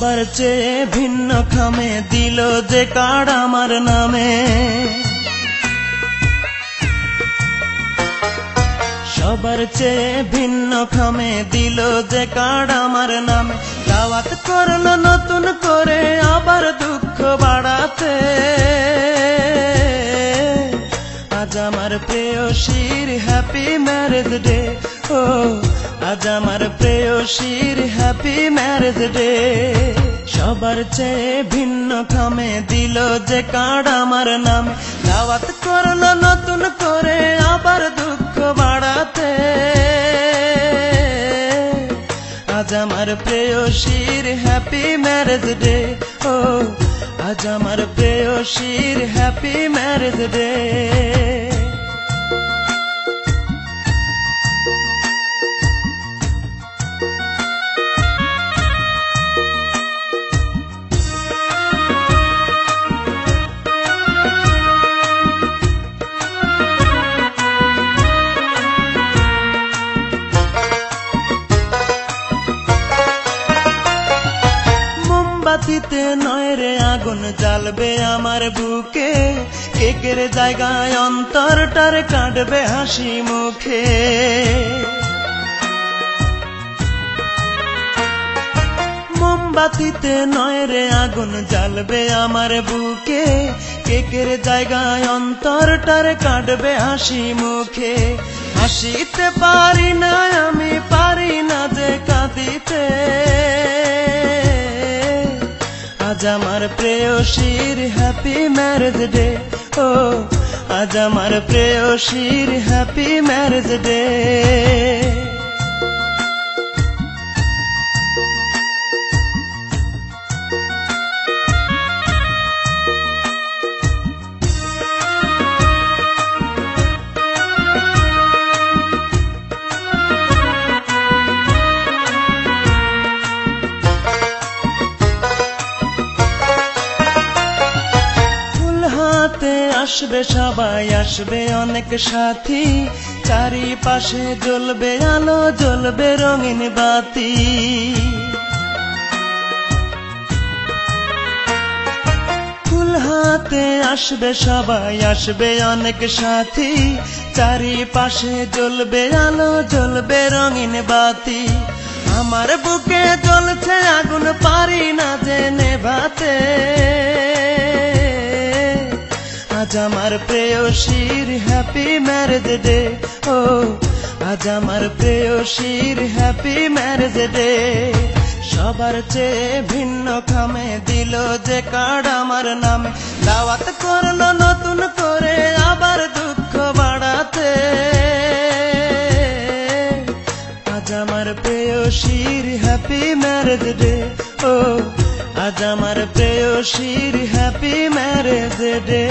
চেয়ে ভিন্ন খামে দিল যে কার্ড আমার নামে। সবার চেয়ে ভিন্ন খামে দিল যে কার্ড আমার নামে। দাওয়াত করল নতুন আমার প্রেয়সীর হ্যাপি ম্যারেজ ডে ও, আজ আমার প্রেয়সীর হ্যাপি ম্যারেজ ডে সবার চেয়ে ভিন্ন খামে দিল যে কার্ড আমার নামে। দাওয়াত করল নতুন করে আবার দুঃখ বাড়াতে। আজ আমার প্রেয়সীর হ্যাপি ম্যারেজ ডে ও, আজ আমার প্রেয়সীর হ্যাপি ম্যারেজ ডে মোমবাতিতে নয় রে আগুন জ্বালবে আমার বুকে। কেকের জায়গায় অন্তরটার কাটবে হাসি মুখে। মোমবাতিতে নয় রে আগুন জ্বালবে আমার বুকে। কেকের জায়গায় অন্তরটার কাটবে হাসি মুখে। হাসিতে পারি না আমি, পারি আজ আমার প্রেয়সীর হ্যাপি ম্যারেজ ডে ও আজ আমার প্রেয়সীর হ্যাপি ম্যারেজ ডে আসবে, সবাই আসবে, অনেক সাথী। চারিপাশে জ্বলবে আলো, জ্বলবে রঙিন বাতি। হাতে আসবে, সবাই আসবে, অনেক সাথী। চারিপাশে জ্বলবে আলো, জ্বলবে রঙিন বাতি। আমার বুকে জ্বলছে আগুন, পারি না যে নেভাতে। আজ আমার প্রেয়সীর হ্যাপি ম্যারেজ ডে। ও, আজ আমার প্রেয়সীর হ্যাপি ম্যারেজ ডে। সবার চেয়ে ভিন্ন খামে দিল যে কার্ড আমার নামে। দাওয়াত করল নতুন করে আবার দুঃখ বাড়াতে। আজ আমার প্রেয়সীর হ্যাপি ম্যারেজ ডে। ও, আজ আমার প্রেয়সীর হ্যাপি ম্যারেজ ডে।